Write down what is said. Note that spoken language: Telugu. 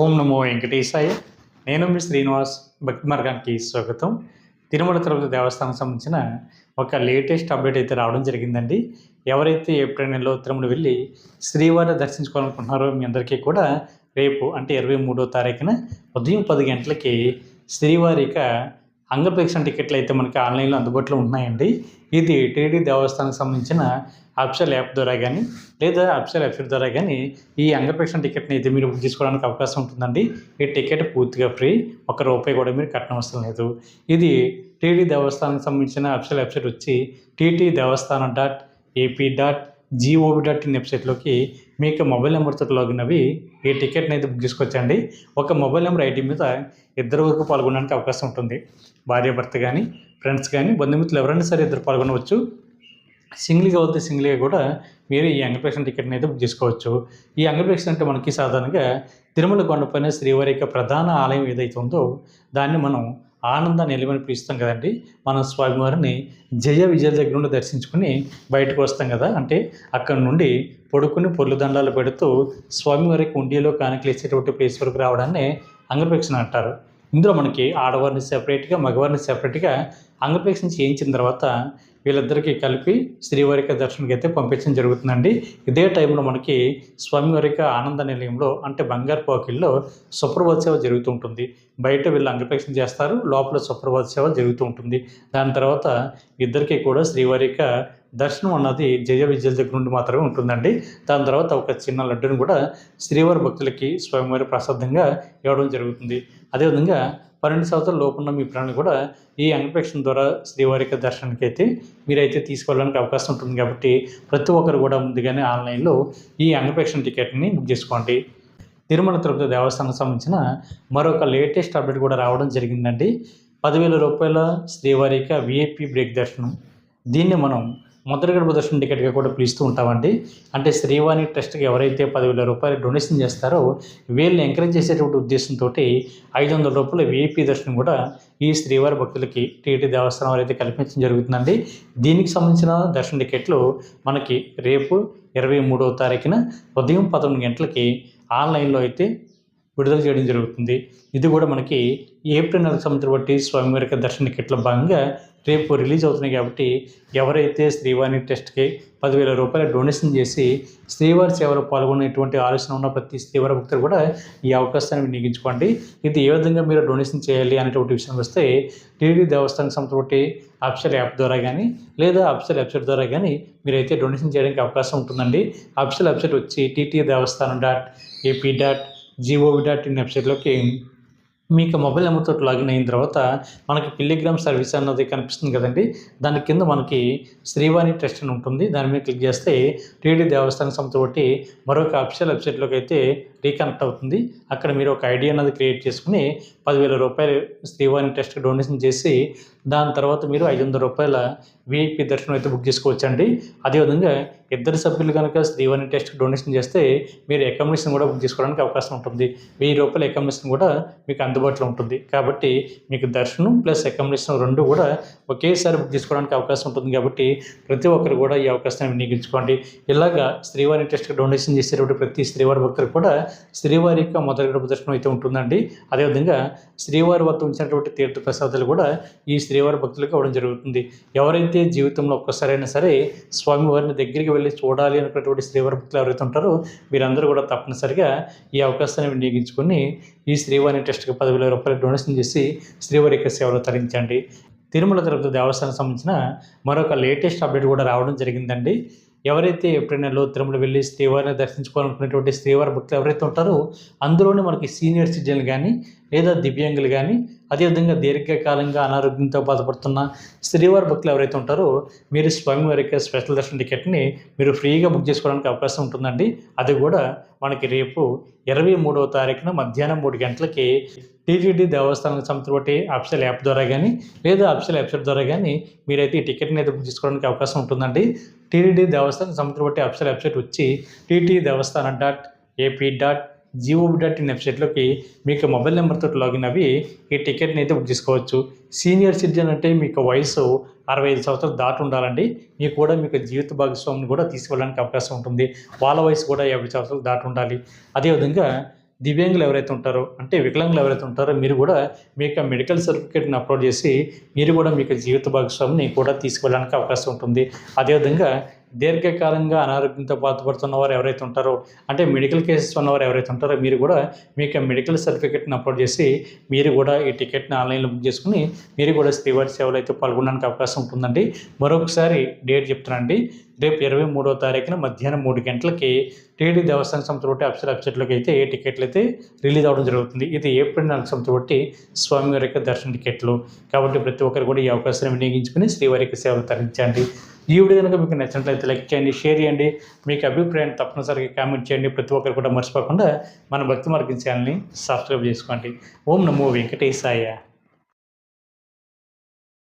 ఓం నమో వెంకటేశాయ. నేను మీ శ్రీనివాస్ భక్తి మార్గానికి స్వాగతం. తిరుమల తిరుపతి దేవస్థానం సంబంధించిన ఒక లేటెస్ట్ అప్డేట్ అయితే రావడం జరిగిందండి. ఎవరైతే ఏప్రిల్ నెలలో తిరుమల వెళ్ళి శ్రీవారిని దర్శించుకోవాలనుకుంటున్నారో మీ అందరికీ కూడా రేపు అంటే ఇరవై మూడో తారీఖున ఉదయం పది గంటలకి శ్రీవారి యొక్క అంగప్రేక్షణ టికెట్లు అయితే మనకి ఆన్లైన్లో అందుబాటులో ఉన్నాయండి. ఇది టీడీ దేవస్థానానికి సంబంధించిన అప్షల్ యాప్ ద్వారా కానీ లేదా అప్షల్ వెబ్సైట్ ద్వారా కానీ ఈ అంగప్రేక్షణ టికెట్ని అయితే మీరు బుక్ చేసుకోవడానికి అవకాశం ఉంటుందండి. ఈ టికెట్ పూర్తిగా ఫ్రీ ఒక రూపాయి కూడా మీరు కట్టడం అవసరం లేదు. ఇది టీడీ దేవస్థానానికి సంబంధించిన అప్షల్ వెబ్సైట్ వచ్చి TT Devasthanam dot AP dot gov dot in వెబ్సైట్లోకి మీకు మొబైల్ నెంబర్తో లాగిన్ అవి ఈ టికెట్ని అయితే బుక్ చేసుకోవచ్చండి. ఒక మొబైల్ నెంబర్ ఐడి మీద ఇద్దరు వరకు పాల్గొనడానికి అవకాశం ఉంటుంది. భార్య భర్త కానీ ఫ్రెండ్స్ కానీ బంధుమిత్రులు ఎవరైనా సరే ఇద్దరు పాల్గొనవచ్చు. సింగిల్గా వస్తే సింగిల్గా కూడా మీరు ఈ అంగప్రేక్షణ టికెట్ని అయితే బుక్ చేసుకోవచ్చు. ఈ అంగప్రేక్షణ అంటే మనకి సాధారణంగా తిరుమల కొండపైన శ్రీవారి యొక్క ప్రధాన ఆలయం ఏదైతే ఉందో దాన్ని మనం ఆనందాన్ని ఎలిమని పిలుస్తాం కదండి. మనం స్వామివారిని జయ విజయ దగ్గర నుండి దర్శించుకుని బయటకు వస్తాం కదా. అంటే అక్కడ నుండి పొడుకుని పొర్లు దండాలు పెడుతూ స్వామివారికి ఉండిలో కానికలేసేటువంటి ప్లేస్ వరకు రావడాన్ని అంగప్రేక్షణ అంటారు. ఇందులో మనకి ఆడవారిని సెపరేట్గా మగవారిని సెపరేట్గా అంగప్రేక్షణ చేయించిన తర్వాత వీళ్ళిద్దరికీ కలిపి శ్రీవారిక దర్శనకి అయితే పంపించడం జరుగుతుందండి. ఇదే టైంలో మనకి స్వామివారిక ఆనంద నిలయంలో అంటే బంగారు పోకిల్లో సుప్రభాత సేవ జరుగుతూ ఉంటుంది. బయట వీళ్ళు అంగప్రేక్షణ చేస్తారు లోపల సుప్రభాత సేవ జరుగుతూ ఉంటుంది. దాని తర్వాత ఇద్దరికీ కూడా శ్రీవారిక దర్శనం అన్నది జయ విజయల దగ్గర నుండి మాత్రమే ఉంటుందండి. దాని తర్వాత ఒక చిన్న లడ్డును కూడా శ్రీవారి భక్తులకి స్వామివారి ప్రసాదంగా ఇవ్వడం జరుగుతుంది. అదేవిధంగా పన్నెండు సంవత్సరాల లోపున్న మీ ప్రాణాలు కూడా ఈ అంగప్రేక్షణ ద్వారా శ్రీవారి యొక్క దర్శనానికి అయితే మీరైతే తీసుకోవడానికి అవకాశం ఉంటుంది కాబట్టి ప్రతి ఒక్కరు కూడా ముందుగానే ఆన్లైన్లో ఈ అంగప్రేక్షణ టికెట్ని బుక్ చేసుకోండి. తిరుమల తిరుపతి దేవస్థానం సంబంధించిన మరొక లేటెస్ట్ అప్డేట్ కూడా రావడం జరిగిందండి. పదివేల రూపాయల శ్రీవారి యొక్క విఐపి బ్రేక్ దర్శనం. దీన్ని మనం మొదటి గడప దర్శనం టికెట్గా కూడా పిలుస్తూ ఉంటామండి. అంటే శ్రీవాణి ట్రస్ట్కి ఎవరైతే పదివేల రూపాయలు డొనేషన్ చేస్తారో వీళ్ళని ఎంకరేజ్ చేసేటువంటి ఉద్దేశంతో ఐదు వందల రూపాయల విఐపి దర్శనం కూడా ఈ శ్రీవారి భక్తులకి టీటీ దేవస్థానం వారైతే అయితే కల్పించడం జరుగుతుందండి. దీనికి సంబంధించిన దర్శన టికెట్లు మనకి రేపు ఇరవై మూడవ తారీఖున ఉదయం పదకొండు గంటలకి ఆన్లైన్లో అయితే విడుదల చేయడం జరుగుతుంది. ఇది కూడా మనకి ఏప్రిల్ నెలకు సంవత్సరం బట్టి స్వామివారి దర్శన టికెట్ల భాగంగా రేపు రిలీజ్ అవుతున్నాయి కాబట్టి ఎవరైతే శ్రీవాణి టెస్ట్కి పదివేల రూపాయల డొనేషన్ చేసి శ్రీవారి సేవలో పాల్గొనేటువంటి ఆలోచన ఉన్న ప్రతి శ్రీవారి భక్తులు కూడా ఈ అవకాశాన్ని వినియోగించుకోండి. ఇది ఏ విధంగా మీరు డొనేషన్ చేయాలి అనేటువంటి విషయం వస్తే టీడీ దేవస్థానం సంస్థ బట్టి అప్సల్ యాప్ ద్వారా కానీ లేదా అప్సల్ వెబ్సైట్ ద్వారా కానీ మీరైతే డొనేషన్ చేయడానికి అవకాశం ఉంటుందండి. అప్సల్ వెబ్సైట్ వచ్చి TT Devasthanam dot AP dot gov dot in వెబ్సైట్లోకి మీకు మొబైల్ నెంబర్తో లాగిన్ అయిన తర్వాత మనకి పిల్లిగ్రామ్ సర్వీస్ అన్నది కనిపిస్తుంది కదండి. దాని కింద మనకి శ్రీవాణి టెస్ట్ అని ఉంటుంది. దాని మీద క్లిక్ చేస్తే టీడీ దేవస్థానం సంస్థ ఒకటి మరొక అఫీషియల్ వెబ్సైట్లోకి అయితే రీకనెక్ట్ అవుతుంది. అక్కడ మీరు ఒక ఐడి అన్నది క్రియేట్ చేసుకుని పదివేల రూపాయలు శ్రీవాణి ట్రస్ట్కి డొనేషన్ చేసి దాని తర్వాత మీరు ఐదు వందల రూపాయల విఐపి దర్శనం అయితే బుక్ చేసుకోవచ్చండి. అదేవిధంగా ఇద్దరు సభ్యులు కనుక శ్రీవాణి టెస్ట్కి డొనేషన్ చేస్తే మీరు అకామిడేషన్ కూడా బుక్ చేసుకోవడానికి అవకాశం ఉంటుంది. వెయ్యి రూపాయల అకామిడేషన్ కూడా మీకు అందుబాటులో ఉంటుంది. కాబట్టి మీకు దర్శనం ప్లస్ అకామిడేషన్ రెండు కూడా ఒకేసారి బుక్ చేసుకోవడానికి అవకాశం ఉంటుంది. కాబట్టి ప్రతి ఒక్కరు కూడా ఈ అవకాశాన్ని వినియోగించుకోండి. ఇలాగా శ్రీవారి టెస్ట్కి డొనేషన్ చేసేటువంటి ప్రతి శ్రీవారి భక్తులు కూడా శ్రీవారి యొక్క మొదటి గడుపు దర్శనం అయితే ఉంటుందండి. అదేవిధంగా శ్రీవారి వద్ద ఉంచినటువంటి తీర్థ ప్రసాదాలు కూడా ఈ శ్రీవారి భక్తులకు అవ్వడం జరుగుతుంది. ఎవరైతే జీవితంలో ఒక్కసారైనా సరే స్వామివారిని దగ్గరికి వెళ్ళి చూడాలి అనుకున్నటువంటి శ్రీవారి భక్తులు ఎవరైతే ఉంటారో వీరందరూ కూడా తప్పనిసరిగా ఈ అవకాశాన్ని వినియోగించుకొని ఈ శ్రీవారి టెస్ట్కి పదివేల రూపాయలు డొనేషన్ చేసి శ్రీవారి యొక్క సేవలు తరించండి తిరుమల తిరుపతి దేవస్థానం సంబంధించిన మరొక లేటెస్ట్ అప్డేట్ కూడా రావడం జరిగిందండి. ఎవరైతే ఎప్పుడైనా నెలలో తిరుమల వెళ్ళి శ్రీవారిని దర్శించుకోవాలనుకునేటువంటి శ్రీవారి భక్తులు ఎవరైతే ఉంటారో అందులోనే మనకి సీనియర్ సిటిజన్లు కానీ లేదా దివ్యాంగులు కానీ అదేవిధంగా దీర్ఘకాలంగా అనారోగ్యంతో బాధపడుతున్న శ్రీవారి భక్తులు ఎవరైతే ఉంటారో మీరు స్వామివారి యొక్క స్పెషల్ దర్శన టికెట్ని మీరు ఫ్రీగా బుక్ చేసుకోవడానికి అవకాశం ఉంటుందండి. అది కూడా మనకి రేపు ఇరవై మూడవ తారీఖున మధ్యాహ్నం మూడు గంటలకి టీటీడీ దేవస్థానం సంస్థ బట్టి అఫిషియల్ యాప్ ద్వారా కానీ లేదా అఫిషియల్ వెబ్సైట్ ద్వారా కానీ మీరైతే ఈ టికెట్ని అయితే బుక్ చేసుకోవడానికి అవకాశం ఉంటుందండి. టీటీడీ దేవస్థానం సంస్థ బట్టి అఫిషియల్ వెబ్సైట్ వచ్చి TT Devasthanam dot AP dot GOB dot in వెబ్సైట్లోకి మీకు మొబైల్ నెంబర్తో లాగిన్ అవి ఈ టికెట్ని అయితే బుక్ చేసుకోవచ్చు. సీనియర్ సిటిజన్ అంటే మీకు వయసు అరవై ఐదు సంవత్సరాలు దాటి ఉండాలండి. మీకు కూడా మీకు జీవిత భాగస్వామిని కూడా తీసుకెళ్ళడానికి అవకాశం ఉంటుంది. వాళ్ళ వయసు కూడా యాభై సంవత్సరాలు దాటి ఉండాలి. అదేవిధంగా దివ్యాంగులు ఎవరైతే ఉంటారో అంటే వికలాంగులు ఎవరైతే ఉంటారో మీరు కూడా మీ యొక్క మెడికల్ సర్టిఫికేట్ని అప్లోడ్ చేసి మీరు కూడా మీకు జీవిత భాగస్వామిని కూడా తీసుకువెళ్ళడానికి అవకాశం ఉంటుంది. అదేవిధంగా దీర్ఘకాలంగా అనారోగ్యంతో బాధపడుతున్న వారు ఎవరైతే ఉంటారో అంటే మెడికల్ కేసెస్ ఉన్నవారు ఎవరైతే ఉంటారో మీరు కూడా మీ యొక్క మెడికల్ సర్టిఫికేట్ని అప్లోడ్ చేసి మీరు కూడా ఈ టికెట్ని ఆన్లైన్లో బుక్ చేసుకుని మీరు కూడా శ్రీవారి సేవలు అయితే పాల్గొనడానికి అవకాశం ఉంటుందండి. మరొకసారి డేట్ చెప్తానండి రేపు ఇరవై మూడో తారీఖున మధ్యాహ్నం మూడు గంటలకి టీడీ దేవస్థానం సంస్థ బట్టి అప్సర వెబ్సైట్లోకి అయితే ఏ టికెట్లు అయితే రిలీజ్ అవ్వడం జరుగుతుంది. ఇది ఏప్రిల్ నాలుగు సంస్థ బట్టి స్వామివారి యొక్క దర్శన టికెట్లు. కాబట్టి ప్రతి ఒక్కరు కూడా ఈ అవకాశాన్ని వినియోగించుకుని శ్రీవారి యొక్క సేవలు తరించండి. ఈ వీడియో కనుక మీకు నచ్చినట్లయితే లైక్ చేయండి షేర్ చేయండి. మీకు అభిప్రాయాన్ని తప్పనిసరిగా కామెంట్ చేయండి. ప్రతి ఒక్కరు కూడా మర్చిపోకుండా మన భక్తి మార్గం ఛానల్ని సబ్స్క్రైబ్ చేసుకోండి. ఓం నమో వెంకటేశాయ.